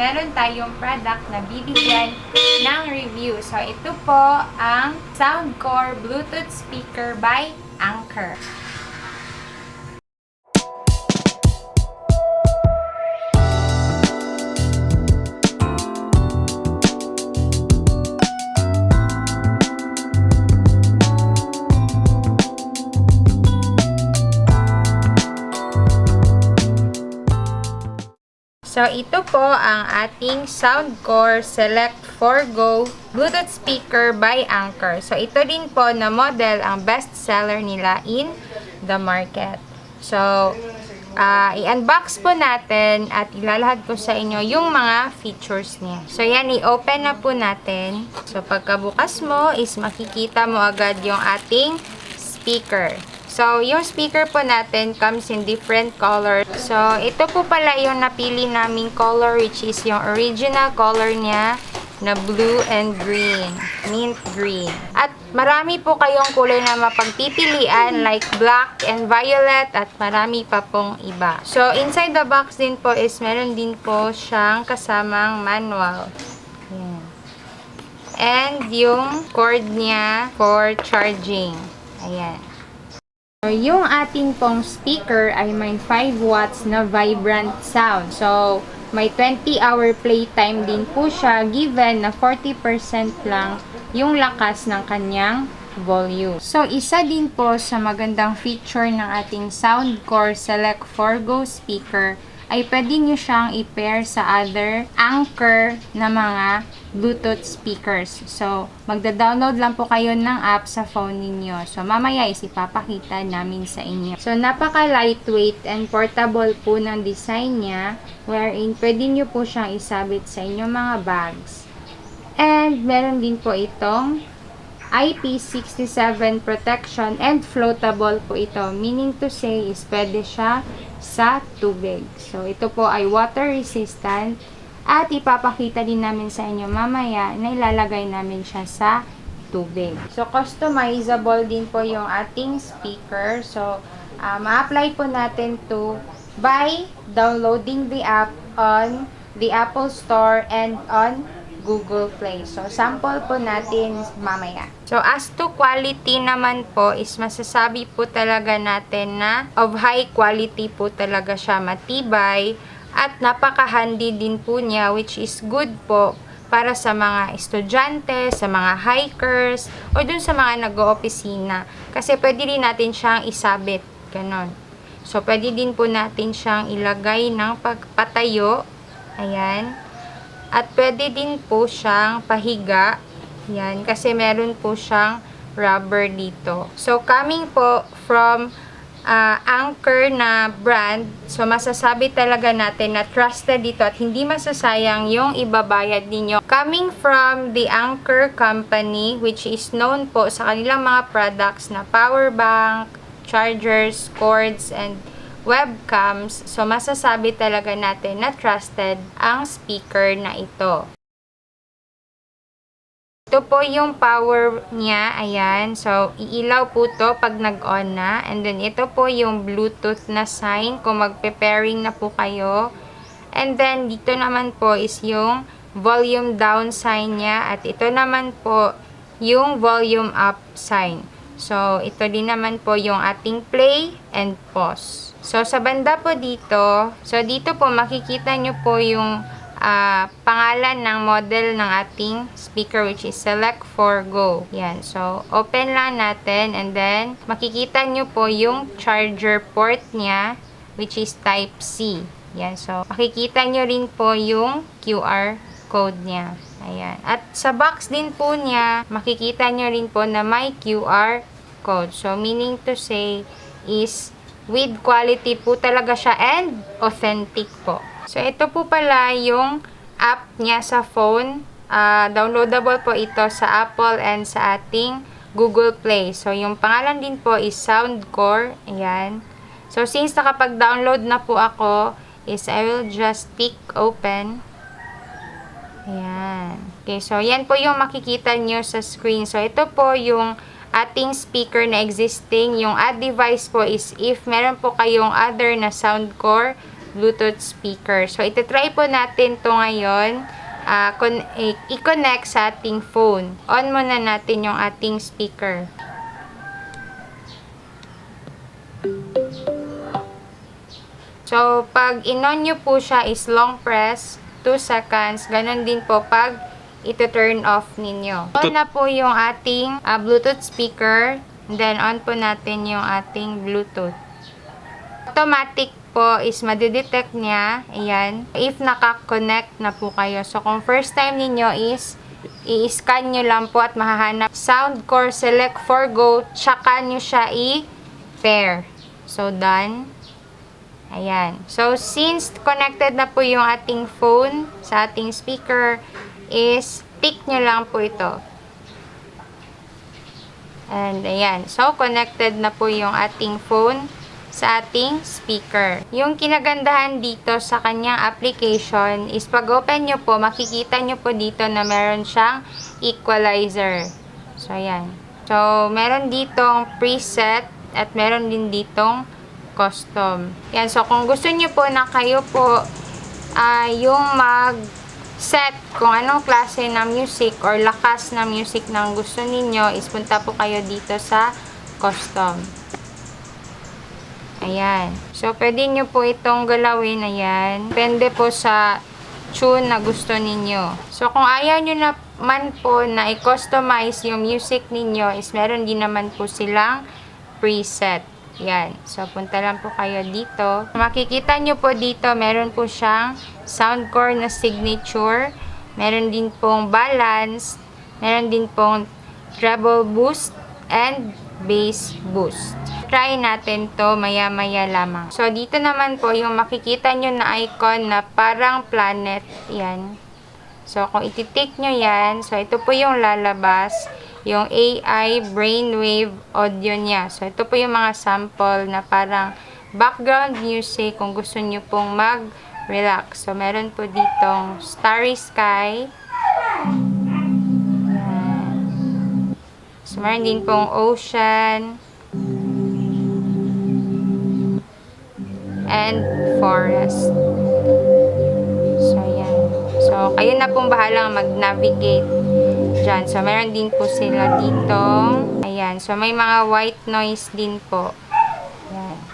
meron tayong product na bibigyan ng review. So, ito po ang Soundcore Bluetooth speaker by Anchor. So, ito po ang ating Soundcore Select 4 Go Bluetooth speaker by Anchor. So, ito din po na model ang best seller nila in the market. So, ah, i-unbox po natin at ilalahad ko sa inyo yung mga features niya. So, yan, i-open na po natin. So, pagkabukas mo is makikita mo agad yung ating speaker. So, yung speaker po natin comes in different colors. So, ito po pala yung napili naming color which is yung original color niya na blue and green. Mint green. At marami po kayong kulay na mapagpipilian like black and violet at marami pa pong iba. So, inside the box din po is meron din po siyang kasamang manual. Ayan. And yung cord niya for charging. Ayan. Yung ating pong speaker ay may 5 watts na vibrant sound. So, may 20 hour playtime din po siya given na 40% lang yung lakas ng kanyang volume. So, isa din po sa magandang feature ng ating Soundcore Select 4 Go speaker ay pwede nyo siyang i-pair sa other Anchor na mga Bluetooth speakers. So, magda-download lang po kayo ng app sa phone ninyo. So, mamaya is ipapakita namin sa inyo. So, napaka-lightweight and portable po ng design niya wherein pwede nyo po siyang isabit sa inyong mga bags. And, meron din po itong IP67 protection and floatable po ito. Meaning to say is pwede siya sa tubig. So, ito po ay water resistant at ipapakita din namin sa inyo mamaya na ilalagay namin siya sa tubig. So, customizable din po yung ating speaker. So, uh, ma-apply po natin to by downloading the app on the Apple Store and on Google Play. So, sample po natin mamaya. So, as to quality naman po, is masasabi po talaga natin na of high quality po talaga siya matibay at napaka-handy din po niya which is good po para sa mga estudyante, sa mga hikers, o dun sa mga nag-oopisina. Kasi pwede rin natin siyang isabit. Ganon. So, pwede din po natin siyang ilagay ng pagpatayo. Ayan. At pwede din po siyang pahiga. Yan, kasi meron po siyang rubber dito. So, coming po from uh, Anchor na brand, so masasabi talaga natin na trusted dito at hindi masasayang yung ibabayad ninyo. Coming from the Anchor company, which is known po sa kanilang mga products na power bank, chargers, cords, and webcams, so masasabi talaga natin na trusted ang speaker na ito. Ito po yung power niya, ayan. So, iilaw po to pag nag-on na. And then, ito po yung Bluetooth na sign kung magpe-pairing na po kayo. And then, dito naman po is yung volume down sign niya. At ito naman po yung volume up sign. So, ito din naman po yung ating play and pause. So, sa banda po dito, so dito po makikita nyo po yung ah, pangalan ng model ng ating speaker which is Select 4 Go. Yan. So, open lang natin and then makikita nyo po yung charger port niya which is type C. Yan. So, makikita nyo rin po yung QR code niya. Ayan. At sa box din po niya, makikita nyo rin po na may QR code. So, meaning to say is with quality po talaga siya and authentic po. So, ito po pala yung app niya sa phone. Ah, downloadable po ito sa Apple and sa ating Google Play. So, yung pangalan din po is Soundcore. Ayan. So, since nakapag-download na po ako, is I will just pick open. Ayan. Okay, so yan po yung makikita nyo sa screen. So, ito po yung ating speaker na existing. Yung add device po is if meron po kayong other na Soundcore Bluetooth speaker. So, ito-try po natin to ngayon. i- i-connect sa ating phone. On muna natin yung ating speaker. So, pag in-on nyo po siya is long press, 2 seconds. Ganon din po pag ito turn off ninyo. On na po yung ating ah, Bluetooth speaker. Then, on po natin yung ating Bluetooth. Automatic po is madidetect niya. Ayan. If nakakonect na po kayo. So, kung first time ninyo is i-scan nyo lang po at mahahanap Soundcore Select for Go tsaka nyo siya i-pair. So, done. Ayan. So, since connected na po yung ating phone sa ating speaker, is tick nyo lang po ito. And, ayan. So, connected na po yung ating phone sa ating speaker. Yung kinagandahan dito sa kanyang application is pag open nyo po, makikita nyo po dito na meron siyang equalizer. So, ayan. So, meron ditong preset at meron din ditong custom. Yan. So, kung gusto nyo po na kayo po ah, yung mag set kung anong klase ng music or lakas na music ng gusto ninyo is punta po kayo dito sa custom. Ayan. So, pwede nyo po itong galawin. Ayan. Depende po sa tune na gusto ninyo. So, kung ayaw nyo naman po na i-customize yung music ninyo is meron din naman po silang preset. Yan. So, punta lang po kayo dito. Makikita nyo po dito, meron po siyang soundcore na signature. Meron din pong balance. Meron din pong treble boost and bass boost. Try natin to maya-maya lamang. So, dito naman po yung makikita nyo na icon na parang planet. Yan. So, kung ititik nyo yan, so ito po yung lalabas, yung AI brainwave audio niya. So, ito po yung mga sample na parang background music kung gusto nyo pong mag-relax. So, meron po ditong Starry Sky. Yan. So, meron din pong Ocean. And Forest. So, yan. So, kayo na pong bahalang mag-navigate dyan. So, meron din po sila dito. Ayan. So, may mga white noise din po. Ayan.